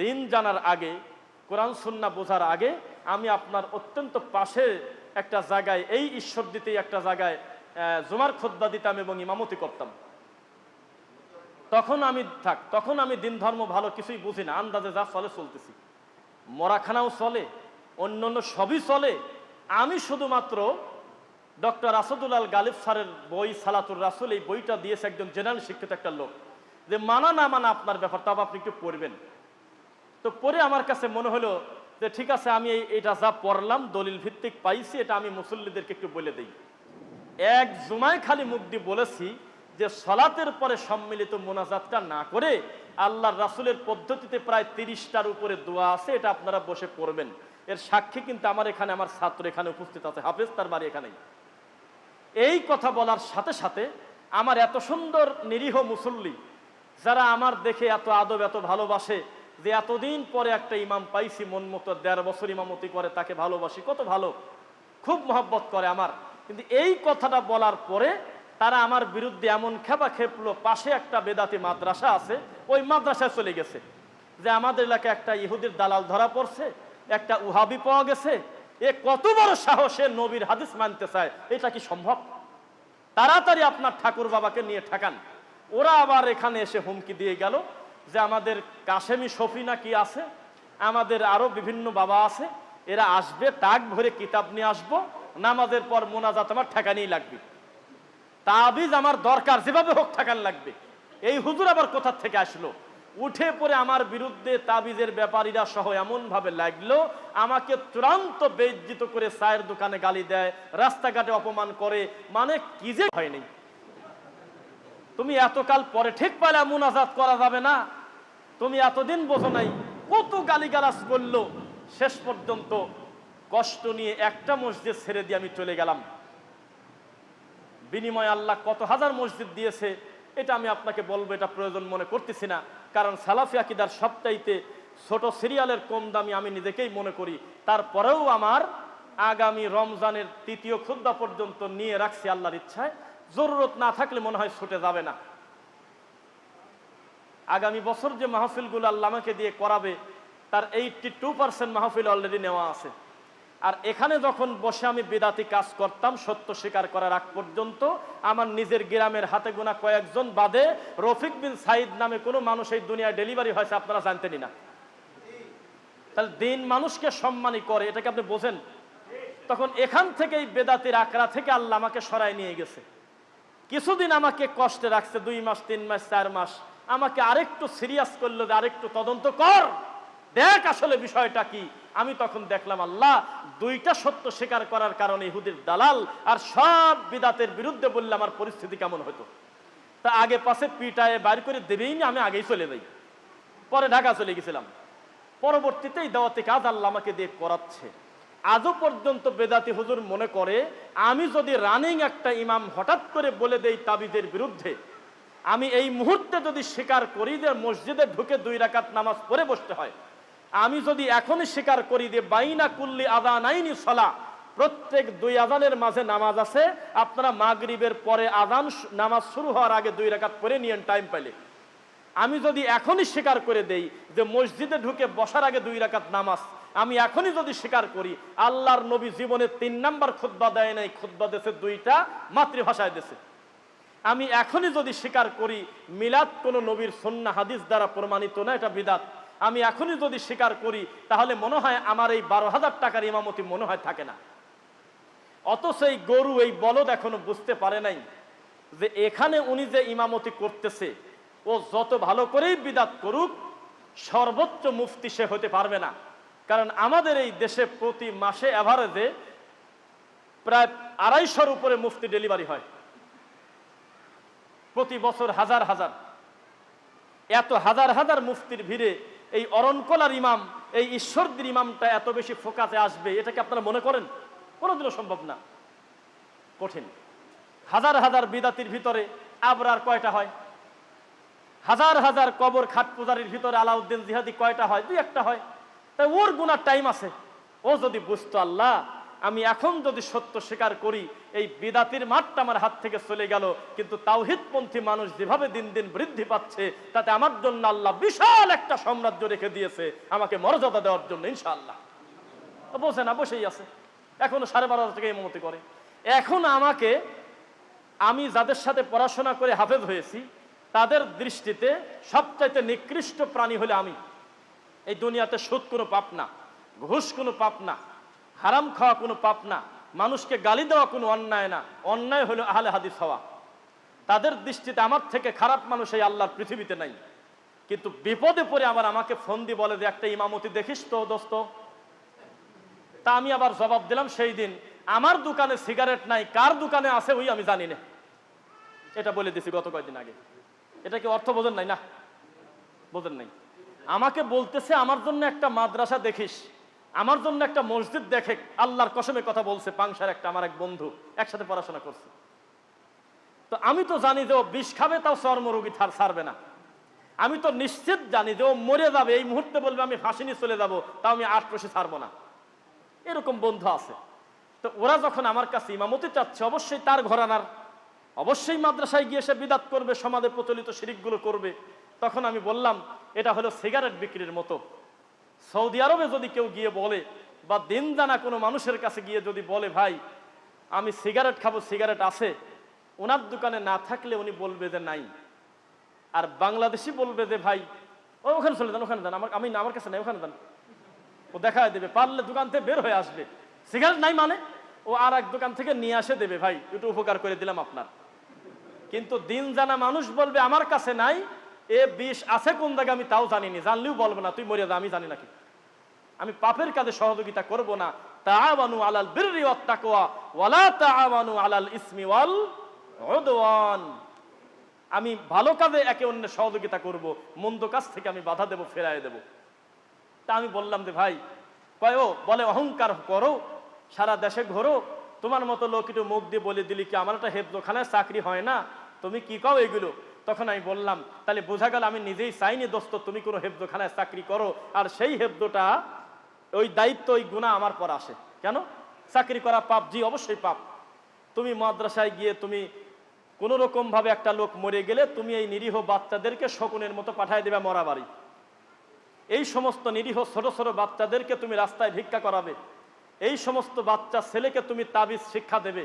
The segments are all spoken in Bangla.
দিন জানার আগে, কোরআন, সুন্না বোঝার আগে আমি আপনার অত্যন্ত পাশে একটা জায়গায়, এই ঈশ্বর দিতেই একটা জায়গায় জুমার খোদ্া দিতাম এবং ইমামতি করতাম। তখন আমি থাক, তখন আমি দিন ধর্ম ভালো কিছুই বুঝি না, আন্দাজে যা চলে চলতেছি। মরাখানাও চলে, অন্য অন্য সবই চলে। আমি শুধুমাত্র ডক্টর আসাদুল আল গালিব স্যারের বই, সালাতুর রাসুল, এই বইটা দিয়েছে একজন জেনারেল শিক্ষিত একটা লোক। যে মানা না মানা আপনার ব্যাপার তবে আপনি একটু পড়বেন। তো পরে আমার কাছে মনে হলো যে ঠিক আছে, আমি এটা যা পড়লাম, দলিল ভিত্তিক পাইছি, এটা আমি মুসল্লিদেরকে একটু বলে দিই। এক জুমায় খালি মুখ দিয়ে বলেছি যে সলাতের পরে সম্মিলিত মোনাজাতটা না করে আল্লাহর রাসুলের পদ্ধতিতে প্রায় তিরিশটার উপরে দোয়া আছে, এটা আপনারা বসে পড়বেন। এর সাক্ষী কিন্তু আমার এখানে, আমার ছাত্র এখানে উপস্থিত আছে, হাফেজ তার বাড়ি এখানেই। এই কথা বলার সাথে সাথে আমার এত সুন্দর নিরীহ মুসল্লি, যারা আমার দেখে এত আদব, এত ভালোবাসে যে এতদিন পরে একটা ইমাম পাইছি, মন মতো দেড় বছর ইমামতি করে, তাকে ভালোবাসি, কত ভালো, খুব মহব্বত করে আমার। কিন্তু এই কথাটা বলার পরে তারা আমার বিরুদ্ধে এমন খেপা খেপলো, পাশে একটা বেদাতি মাদ্রাসা আছে, ওই মাদ্রাসায় চলে গেছে। যে আমাদের এলাকায় একটা ইহুদির দালাল ধরা পড়ছে, একটা উহাবি পাওয়া গেছে, এ কত বড় সাহসে নবীর হাদিস মানতে চায়, এটা কি সম্ভব? তাড়াতাড়ি আপনার ঠাকুর বাবাকে নিয়ে ঠাকান। ওরা আবার এখানে এসে হুমকি দিয়ে গেল যে আমাদের কাশেমি শফি না কি আছে, আমাদের আরও বিভিন্ন বাবা আছে, এরা আসবে টাক ভরে কিতাব নিয়ে আসব, নামাজের পর মোনাজাত আমার ঠেকানি লাগবে। তাবিজ আমার দরকার, যেভাবে হোক ঠেকান লাগবে। এই হুজুর আবার কোথা থেকে আসলো? উঠে পড়ে আমার বিরুদ্ধে তাবিজের ব্যাপারীরা সহ এমন ভাবে লাগল, আমাকে চূড়ান্ত বেজ্জিত করে চায়ের দোকানে গালি দেয়, রাস্তাঘাটে অপমান করে মানে কি যে হয়নি তুমি এতকাল পরে ঠিক পাইলে মুনাজাত করা যাবে না। তুমি এতদিন বোঝো নাই কত গালিগালাজ করল। শেষ পর্যন্ত কষ্ট নিয়ে একটা মসজিদ ছেড়ে দিয়ে আমি চলে গেলাম। বিনিময়ে আল্লাহ কত হাজার মসজিদ দিয়েছে, এটা আমি আপনাকে বলব, এটা প্রয়োজন মনে করতেছি না। কারণ সালাফি আকিদার সবটাইতে ছোট সিরিয়ালের কম দামি আমি নিজেকেই মনে করি। তারপরেও আমার আগামী রমজানের তৃতীয় খুদ্া পর্যন্ত নিয়ে রাখছি আল্লাহর ইচ্ছায়। জরুরত না থাকলে মনে হয় ছুটে যাবে না। আগামী বছর যে মাহফিলগুলো আল্লাহ আমাকে দিয়ে করাবে, তার এইটটি টু পার্সেন্ট মাহফিল অলরেডি নেওয়া আছে। আর এখানে যখন বসে আমি বিদাতি কাজ করতাম, সত্য স্বীকার করার আগ পর্যন্ত আমার নিজের গ্রামের হাতে গোনা কয়েকজন বাদে রফিক বিন সাইদ নামে কোনো মানুষ এই দুনিয়ায় ডেলিভারি হয়েছে আপনারা জানতেনই না। তাহলে দিন মানুষকে সম্মানই করে, এটাকে আপনি বোঝেন? তখন এখান থেকেই বেদাতির আকড়া থেকে আল্লাহ আমাকে সরাই নিয়ে গেছে। কিছুদিন আমাকে কষ্টে রাখছে, দুই মাস, তিন মাস, চার মাস। আমাকে আরেকটু সিরিয়াস করল আরেকটু তদন্ত কর। দেখ আসলে বিষয়টা কি। আমি তখন দেখলাম, আল্লাহ, দুইটা সত্য স্বীকার করার কারণে ইহুদির দালাল আর সব বিদাতের বিরুদ্ধে বললে আমার পরিস্থিতি কেমন হতো। তা আগে পাশে পিটায় বাইর করে দেবেই না, আমি আগেই চলে যাই। পরে ঢাকা চলে গেছিলাম। পরবর্তীতেই দাওয়াতে কাজ আল্লাহ আমাকে দিয়ে করাচ্ছে। আজও পর্যন্ত বেদাতি হুজুর মনে করে, আমি যদি রানিং একটা ইমাম হঠাৎ করে বলে দেই তাবিদের বিরুদ্ধে, আমি এই মুহূর্তে যদি স্বীকার করি যে মসজিদে ঢুকে দুই রাকাত নামাজ পড়ে বসতে হয়, আমি যদি এখনই স্বীকার করি যে বাইনা কুল্লি আদান আইনি সলা, প্রত্যেক দুই আজানের মাঝে নামাজ আছে, আপনারা মাগরিবের পরে আজান নামাজ শুরু হওয়ার আগে দুই রাকাত পরে নিয়েন টাইম পাইলে। আমি যদি এখনই স্বীকার করে দেই যে মসজিদে ঢুকে বসার আগে দুই রাকাত নামাজ, আমি এখনই যদি স্বীকার করি, আল্লাহর নবী জীবনে তিন নাম্বার খুদ্া দেয় নাই খুদ্া দেশে দুইটা, মাতৃভাষায় দেশে আমি এখনই যদি স্বীকার করি, মিলাদ কোন নবীর সন্না হাদিস দ্বারা প্রমাণিত না, এটা বিদাত। আমি এখনই যদি স্বীকার করি, তাহলে মনে হয় আমার এই বারো হাজার টাকার ইমামতি মনে হয় থাকে না। অথচ এই গরু, এই বলদ এখনও বুঝতে পারে নাই যে এখানে উনি যে ইমামতি করতেছে ও যত ভালো করেই বিদাত করুক, সর্বোচ্চ মুফতি সে হতে পারবে না। কারণ আমাদের এই দেশে প্রতি মাসে অ্যাভারেজে প্রায় আড়াইশোর উপরে মুফতি ডেলিভারি হয়। প্রতি বছর হাজার হাজার। এত হাজার হাজার মুফতির ভিড়ে এই অরণকলার ইমাম, এই ঈশ্বরদের ইমামটা এত বেশি ফোকাসে আসবে এটাকে আপনারা মনে করেন? কোনোদিনও সম্ভব না। কঠিন। হাজার হাজার বিদাতির ভিতরে আবরার কয়টা হয়? হাজার হাজার কবর খাট পূজারির ভিতরে আলাউদ্দিন জিহাদি কয়টা হয়? দুই একটা হয়। তাই ওর গুনার টাইম আছে। ও যদি বুঝতো, আল্লাহ, আমি এখন যদি সত্য স্বীকার করি, এই বিদাতির মাঠটা আমার হাত থেকে চলে গেল, কিন্তু তাওহিদপন্থী মানুষ যেভাবে দিন দিন বৃদ্ধি পাচ্ছে, তাতে আমার জন্য আল্লাহ বিশাল একটা সাম্রাজ্য রেখে দিয়েছে, আমাকে মর্যাদা দেওয়ার জন্য, ইনশাআল্লাহ। বসে না, বসেই আছে। এখনও সাড়ে বারো হাজার টাকা ইমামতি করে। এখন আমাকে, আমি যাদের সাথে পড়াশোনা করে হাফেজ হয়েছি তাদের দৃষ্টিতে সবচাইতে নিকৃষ্ট প্রাণী হলে আমি। এই দুনিয়াতে সুদ কোনো পাপ না, ঘুষ কোনো পাপ না, হারাম খাওয়া কোনো পাপ না, মানুষকে গালি দেওয়া কোনো অন্যায় না, অন্যায় হলো আহলে হাদিস হওয়া। তাদের দৃষ্টিতে আমার থেকে খারাপ মানুষ এই আল্লাহর পৃথিবীতে নাই। কিন্তু বিপদে পড়ে আবার আমাকে ফোন দিয়ে বলে যে একটা ইমামতি দেখিস তো দোস্ত। তা আমি আবার জবাব দিলাম সেই দিন, আমার দোকানে সিগারেট নাই, কার দোকানে আছে ওই আমি জানি না। এটা বলে দিছি গত কয়েকদিন আগে। এটা কি অর্থ বোঝেন নাই, না? বোঝেন নাই। আমাকে বলতেছে, আমার জন্য একটা মাদ্রাসা দেখিস, আমার জন্য একটা মসজিদ দেখে আল্লাহর কসমে কথা বলছে। পাংশার একটা, আমার এক বন্ধু একসাথে পড়াশোনা করছে। তো আমি তো জানি যে ও বিষ খাবে, তাও চর্মরোগী থার ছাড়বে না। আমি তো নিশ্চিত জানি যে ও মরে যাবে। এই মুহূর্তে বলবে, আমি ফাঁসি নিয়ে চলে যাব, তাও আমি আট রশি ছাড়বো না। এরকম বন্ধু আছে। তো ওরা যখন আমার কাছে ইমামতি চাচ্ছে, অবশ্যই তার ঘরানার অবশ্যই মাদ্রাসায় গিয়ে সে বিদাত করবে, সমাজে প্রচলিত শিরিকগুলো করবে। তখন আমি বললাম, এটা হলো সিগারেট বিক্রির মতো। সৌদি আরবে যদি কেউ গিয়ে বলে, বা দিন জানা কোনো মানুষের কাছে গিয়ে যদি বলে, ভাই, আমি সিগারেট খাব, সিগারেট আছে। ওনার দোকানে না থাকলে উনি বলবে যে নাই। আর বাংলাদেশি বলবে যে, ভাই, ও ওখানে চলে যান, ওখানে যান, আমার, আমি আমার কাছে নাই, ওখানে যান। ও দেখা দেবে, পারলে দোকান থেকে বের হয়ে আসবে। সিগারেট নাই মানে? ও আর এক দোকান থেকে নিয়ে আসে দেবে, ভাই, একটু উপকার করে দিলাম আপনার। কিন্তু দিন জানা মানুষ বলবে, আমার কাছে নাই, এ বিষ আছে কোন জায়গায় আমি তাও জানিনি। জানলেও বলব না, তুই মরে যা, আমি জানি নাকি আমি পাপের কাজে সহযোগিতা করব না। তাআওয়ানু আলাল বিররি ওয়াত তাকওয়া ওয়ালা তাআওয়ানু আলাল ইসমি ওয়াল উদওয়ান। আমি ভালো কাজে একে অন্যের সহযোগিতা করব, মন্দ কাজ থেকে আমি বাধা দেব, ফেরায় দেব। তা আমি বললাম যে, ভাই, কয়, ও, বলে অহংকার করো, সারা দেশে ঘোরো। তোমার মতো লোক একটু মুখ দিয়ে বলে দিলি কি, আমার একটা হেফজোখানায় চাকরি হয় না? তুমি কি কও এগুলো? তখন আমি বললাম, তাহলে বোঝা গেল আমি নিজেই চাইনি দোস্ত, তুমি কোনো হেফজোখানায় চাকরি করো, আর সেই হেফজোটা, ওই দায়িত্ব, ওই গুণা আমার পর আসে। কেন? চাকরি করা পাপ, জি, অবশ্যই পাপ। তুমি মাদ্রাসায় গিয়ে তুমি কোনো রকম ভাবে একটা লোক মরে গেলে তুমি এই নিরীহ বাচ্চাদেরকে শকুনের মতো পাঠায় দেবে মরা বাড়ি। এই সমস্ত নিরীহ ছোট ছোট বাচ্চাদেরকে তুমি রাস্তায় ভিক্ষা করাবে। এই সমস্ত বাচ্চা ছেলেকে তুমি তাবিজ শিক্ষা দেবে।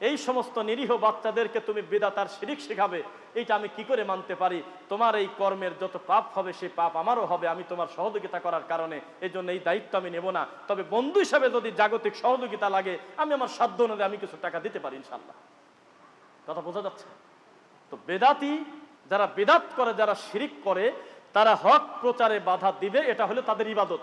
এই সমস্ত নিরীহ বাচ্চাদেরকে তুমি বিদাতার শিরিক শেখাবে। এইটা আমি কি করে মানতে পারি? তোমার এই কর্মের যত পাপ হবে সেই পাপ আমারও হবে। আমি তোমার সহযোগিতা করার কারণে এই জন্য এই দায়িত্ব আমি নেব না। তবে বন্ধু হিসাবে যদি জাগতিক সহযোগিতা লাগে, আমি আমার সাধ্য অনুযায়ী আমি কিছু টাকা দিতে পারি ইনশাল্লাহ কথা বোঝা যাচ্ছে? তো বেদাতি যারা বেদাত করে, যারা শিরিক করে, তারা হক প্রচারে বাধা দিবে। এটা হলো তাদের ইবাদত।